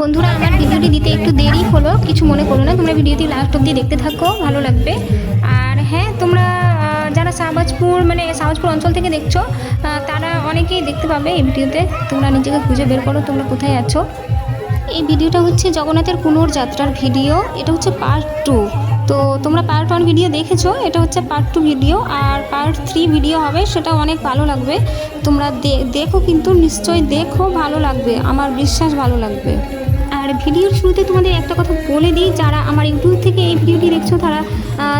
বন্ধুরা, আমার ভিডিওটি দিতে একটু দেরি হলো, কিছু মনে করো না, তোমরা ভিডিওটি লাস্ট অব্দি দেখতে থাকো, ভালো লাগবে। আর হ্যাঁ তোমরা যারা শাহবাজপুর মানে শাহবাজপুর অঞ্চল থেকে দেখছ তারা অনেকেই দেখতে পাবে এই ভিডিওতে। তোমরা নিজেকে খুঁজে বের করো, তোমরা কোথায় আছো। এই ভিডিওটা হচ্ছে জগন্নাথের পুনর্যাত্রার ভিডিও, এটা হচ্ছে পার্ট টু তো তোমরা পার্ট ওয়ান ভিডিও দেখেছ, এটা হচ্ছে পার্ট টু ভিডিও আর পার্ট থ্রি ভিডিও হবে, সেটা অনেক ভালো লাগবে। তোমরা দেখো কিন্তু, নিশ্চয়ই দেখো, ভালো লাগবে, আমার বিশ্বাস ভালো লাগবে। আর ভিডিওর শুরুতে তোমাদের একটা কথা বলে দিই, যারা আমার ইউটিউব থেকে এই ভিডিওটি দেখছ, তারা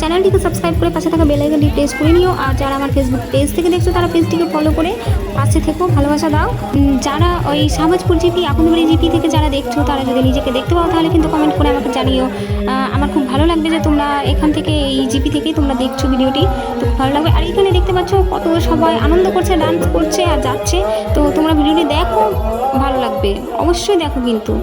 চ্যানেলটিকে সাবস্ক্রাইব করে পাশে থাকা বেল আইকনটি প্রেস করে নিও। আর যারা আমার ফেসবুক পেজ থেকে দেখছ, তারা পেজটিকে ফলো করে পাশে থেকেও ভালোবাসা দাও। যারা ওই শাহবাজপুর জিপি আকুনবাড়ি জিপি থেকে যারা দেখছ, তারা যদি নিজেকে দেখতে পাও, তাহলে কিন্তু কমেন্ট করে আমাকে জানিও। আমার খুব ভালো লাগবে যে তোমরা এখান থেকে এই জিপি থেকেই তোমরা দেখছ ভিডিওটি। তো খুব ভালো লাগবে। আর এখানে দেখতে পাচ্ছ, কত সবাই আনন্দ করছে ডান্স করছে আর যাচ্ছে। তো তোমরা ভিডিওটি দেখো, ভালো লাগবে। অবশ্যই দেখো কিন্তু।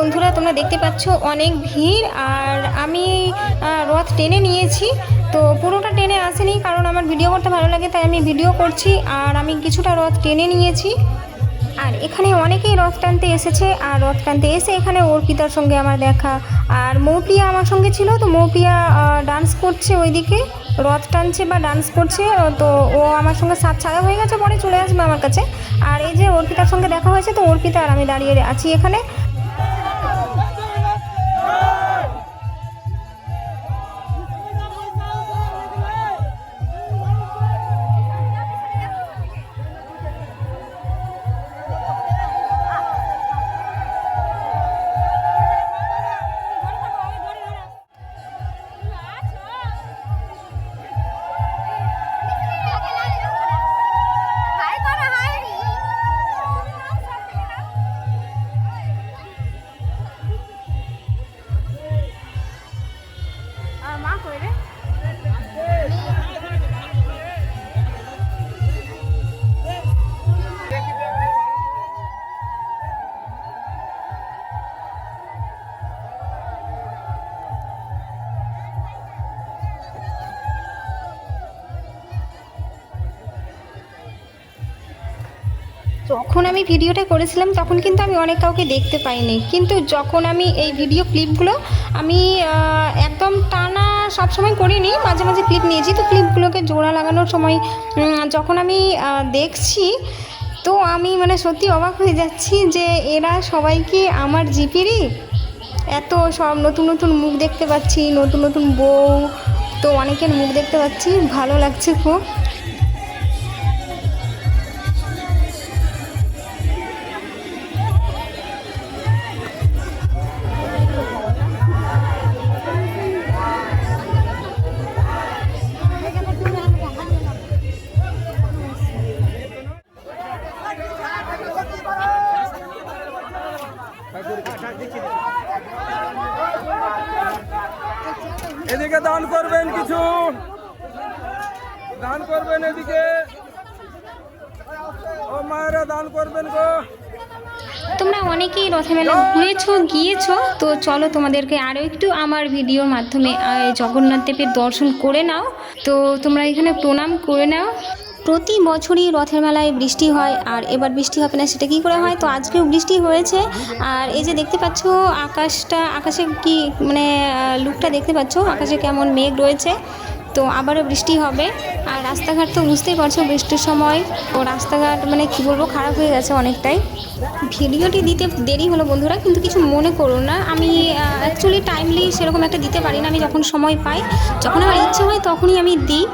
বন্ধুরা, তোমরা দেখতে পাচ্ছ অনেক ভিড়। আর আমি রথ টেনে নিয়েছি। তো পুরোটা টেনে আসেনি কারণ আমার ভিডিও করতে ভালো লাগে, তাই আমি ভিডিও করছি। আর আমি কিছুটা রথ টেনে নিয়েছি। আর এখানে অনেকেই রথ টানতে এসেছে। আর রথ টানতে এসে এখানে অর্পিতার সঙ্গে আমার দেখা। আর মৌপিয়া আমার সঙ্গে ছিল, তো মৌপিয়া ডান্স করছে ওইদিকে। রথ টানছে বা ডান্স করছে, তো ও আমার সঙ্গে সাত ছায়া হয়ে গেছে, পরে চলে আসবে আমার কাছে। আর এই যে অর্পিতার সঙ্গে দেখা হয়েছে, তো অর্পিতা আর আমি দাঁড়িয়ে আছি এখানে। যখন আমি ভিডিওটা করেছিলাম, তখন কিন্তু আমি অনেক কাউকে দেখতে পাইনি। কিন্তু যখন আমি এই ভিডিও ক্লিপগুলো আমি একদম টানা সব সময় করিনি, মাঝে মাঝে ক্লিপ নিয়েছি। তো ক্লিপগুলোকে জোড়া লাগানোর সময় যখন আমি দেখছি, তো আমি মানে সত্যি অবাক হয়ে যাচ্ছি যে এরা সবাই কি আমার জিপিরই? এত সব নতুন নতুন মুখ দেখতে পাচ্ছি, নতুন নতুন বউ, তো অনেকের মুখ দেখতে পাচ্ছি, ভালো লাগছে খুব। এদিকে দান করবেন কিছু। দান করবেন এদিকে। ও মায়েরা দান করবেন গো। তোমরা অনেকেই রথমেলা ঘুরেছো গিয়েছো তো চলো তোমাদেরকে আরও একটু আমার ভিডিওর মাধ্যমে জগন্নাথ দেবের দর্শন করে নাও। তো তোমরা এখানে প্রণাম করে নাও। প্রতি বছরই রথের মেলায় বৃষ্টি হয়, আর এবার বৃষ্টি হবে না, সেটা কী করে হয়? তো আজকেও বৃষ্টি হয়েছে, আর এই যে দেখতে পাচ্ছ আকাশটা, আকাশে কি মানে লুকটা দেখতে পাচ্ছ? আকাশে কেমন মেঘ রয়েছে, তো আবারও বৃষ্টি হবে, আর রাস্তাঘাট তো বুঝতেই পারছ বৃষ্টির সময়, তো রাস্তাঘাট মানে কী বলব, খারাপ হয়ে গেছে অনেকটাই। ভিডিওটি দিতে দেরি হলো বন্ধুরা, কিন্তু কিছু মনে করো না, আমি অ্যাকচুয়ালি টাইমলি সেরকম একটা দিতে পারি না, আমি যখন সময় পাই, যখন আমার ইচ্ছে হয় তখনই আমি দিই।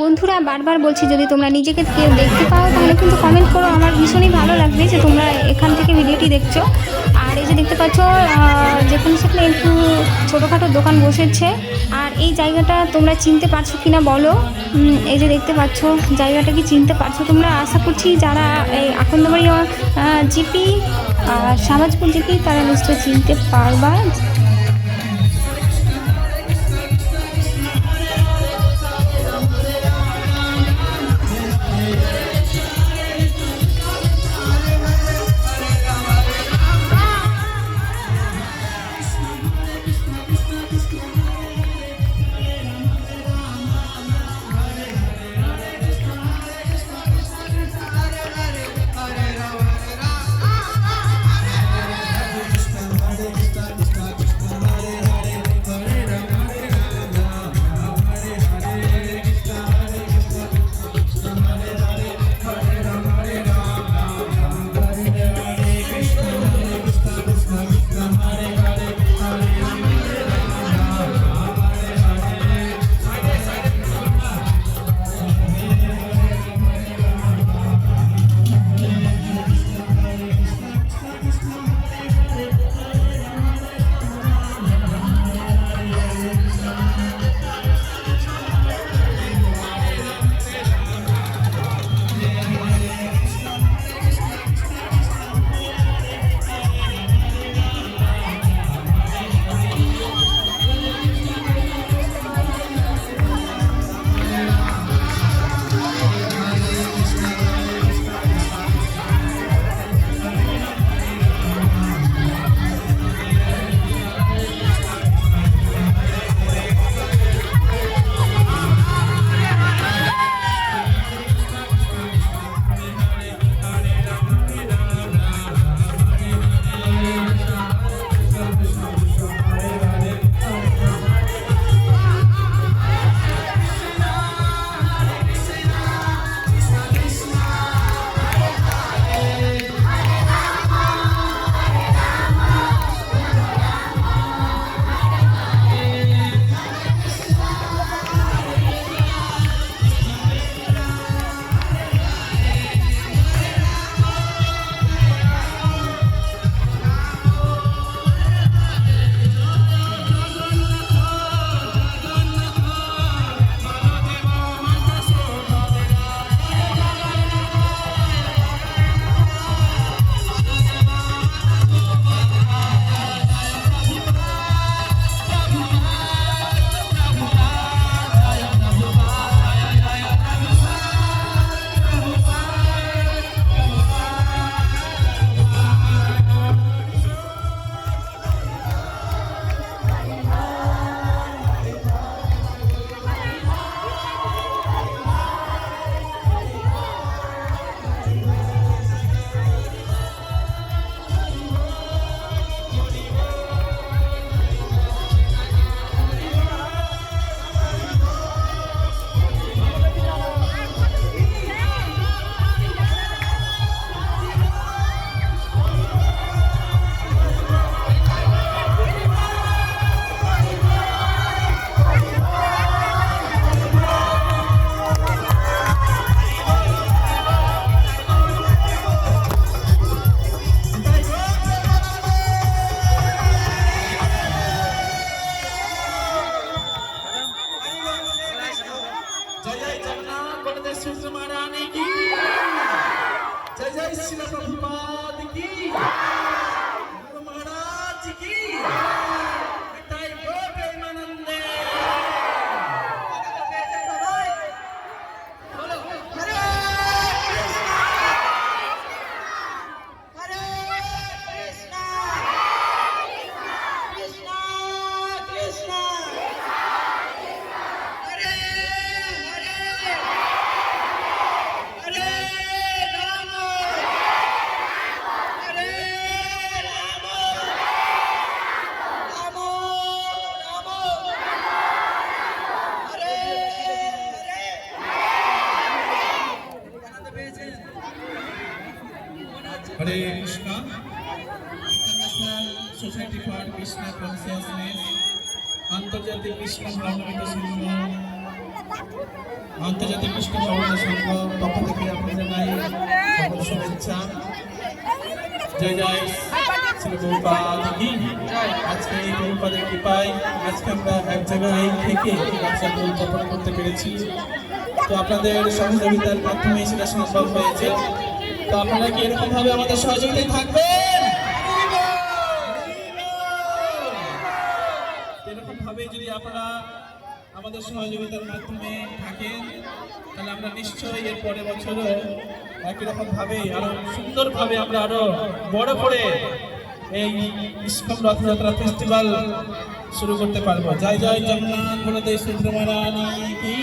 বন্ধুরা, বারবার বলছি, যদি তোমরা নিজেকে কেউ দেখতে পাও, তাহলে কিন্তু কমেন্ট করো। আমার ভীষণই ভালো লাগবে যে তোমরা এখান থেকে ভিডিওটি দেখছ। আর এই যে দেখতে পাচ্ছ যেখানে সেখানে একটু ছোটোখাটো দোকান বসেছে। আর এই জায়গাটা তোমরা চিনতে পারছ কি না বলো এই যে দেখতে পাচ্ছ, জায়গাটা কি চিনতে পারছ তোমরা? আশা করছি যারা এই আখন্দবাড়ি জিপি আর সামাজপুর জিপি, তারা নিশ্চয়ই চিনতে পারবা। sila sa. আজকে এই কৃপায় আজকে আমরা এক জায়গায় থেকে ব্যবসাকে উদযাপন করতে পেরেছি। তো আপনাদের সহযোগিতার মাধ্যমে সেটা সম্ভব হয়েছে। তো আপনারা কি এরকম ভাবে আমাদের সহযোগিতায় থাকবেন? এরকম ভাবে যদি আপনারা আমাদের সহযোগিতার মাধ্যমে থাকেন, তাহলে আমরা নিশ্চয়ই এর পরের বছরও একই রকম ভাবে আরও সুন্দর ভাবে আমরা আরও বড় করে এই ইস্কন রথযাত্রা ফেস্টিভ্যাল শুরু করতে পারব। জয় জয় জগন্নাথ বলদেব সুদ্রমারানী কি?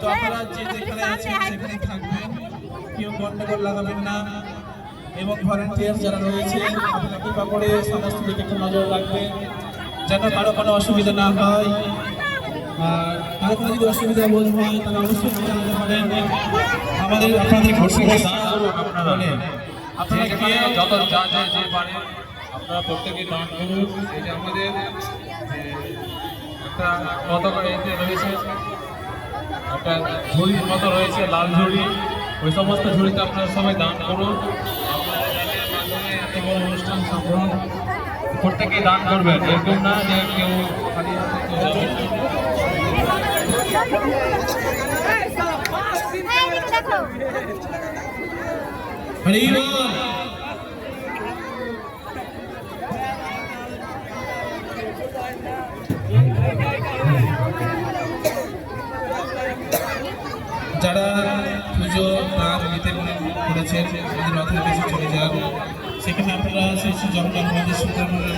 তো আপনারা যে যেখানে আছেন সেখানে থাকবেন, কেউ গন্ডগোল লাগাবেন না। এবং ভলেন্টিয়ার যারা রয়েছে, আপনারা কৃপা করে নজর রাখবেন, যেন কারও কোনো অসুবিধা না হয়। আর যদি অসুবিধা বোধ হয়, তাহলে আমাদের আপনাদের আপনারা গিয়ে যত যা যা যে পারে আপনারা প্রত্যেকে দান করুন। যে আমাদের একটা পতাকা এতে রয়েছে। একটা ঝুড়ির মতো রয়েছে, লাল ঝুড়ি। ওই সমস্ত ঝুড়িতে আপনারা সবাই দান করুন। এত বড় অনুষ্ঠান সম্পূর্ণ প্রত্যেকে দান করবেন। এরকম না যে কেউ খালি হাতে। দেখো। হরি বল যারা পুজো দান নিতে করেছেন, আমাদের রথের কাছে চলে যান সেখানে আপনারা সেই জগন্নাথ মন্দির সুন্দরবনের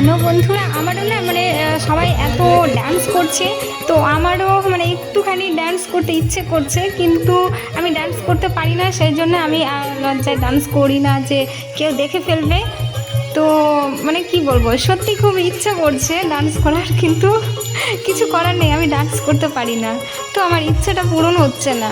জানো বন্ধুরা, আমারও না মানে সবাই এত ডান্স করছে, তো আমারও মানে একটুখানি ডান্স করতে ইচ্ছে করছে, কিন্তু আমি ডান্স করতে পারি না, সেই জন্য আমি লজ্জায় ডান্স করি না যে কেউ দেখে ফেলবে। তো মানে কি বলব, সত্যি খুব ইচ্ছে করছে ডান্স করার, কিন্তু কিছু করার নেই, আমি ডান্স করতে পারি না। তো আমার ইচ্ছাটা পূরণ হচ্ছে না।